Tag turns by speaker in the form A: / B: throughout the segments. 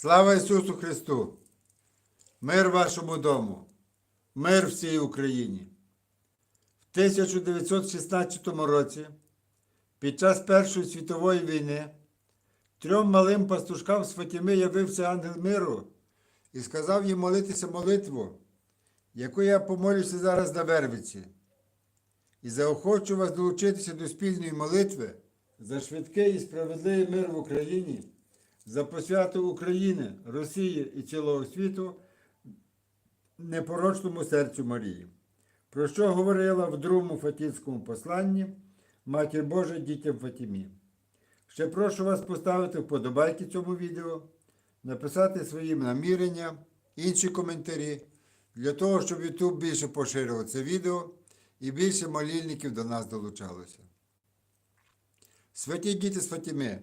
A: Слава Ісусу Христу! Мир вашому дому, мир всій Україні. В 1916 році, під час Першої світової війни, трьом малим пастушкам з Фатіми явився ангел миру і сказав їм молитися молитву, яку я помолюся зараз на Вервиці. І заохочу вас долучитися до спільної молитви за швидкий і справедливий мир в Україні, за посвяту України, Росії і цілого світу непорочному серцю Марії, про що говорила в другому Фатінському посланні Матір Божа дітям Фатімі. Ще прошу вас поставити вподобайки цьому відео, написати свої намірення, інші коментарі, для того, щоб YouTube більше поширював це відео і більше молільників до нас долучалося. Святі діти з Фатіми,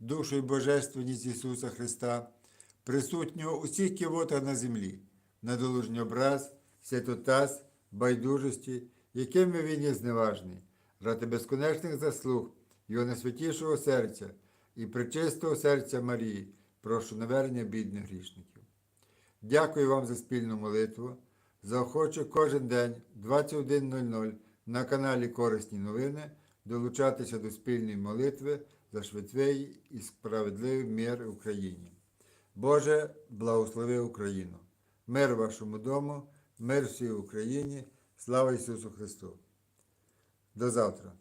A: душу і божественність Ісуса Христа, присутнього у всіх ківотах на землі, надолужній образ, святотаз, байдужості, якими він є зневажний, ради безконечних заслуг Його найсвятішого серця і причистого серця Марії, прошу навернення бідних грішників. Дякую вам за спільну молитву. Заохочу кожен день 21.00 на каналі Корисні новини долучатися до спільної молитви за швидкий і справедливий мир в Україні. Боже, благослови Україну! Мир вашому дому, мир всій Україні, слава Ісусу Христу! До завтра!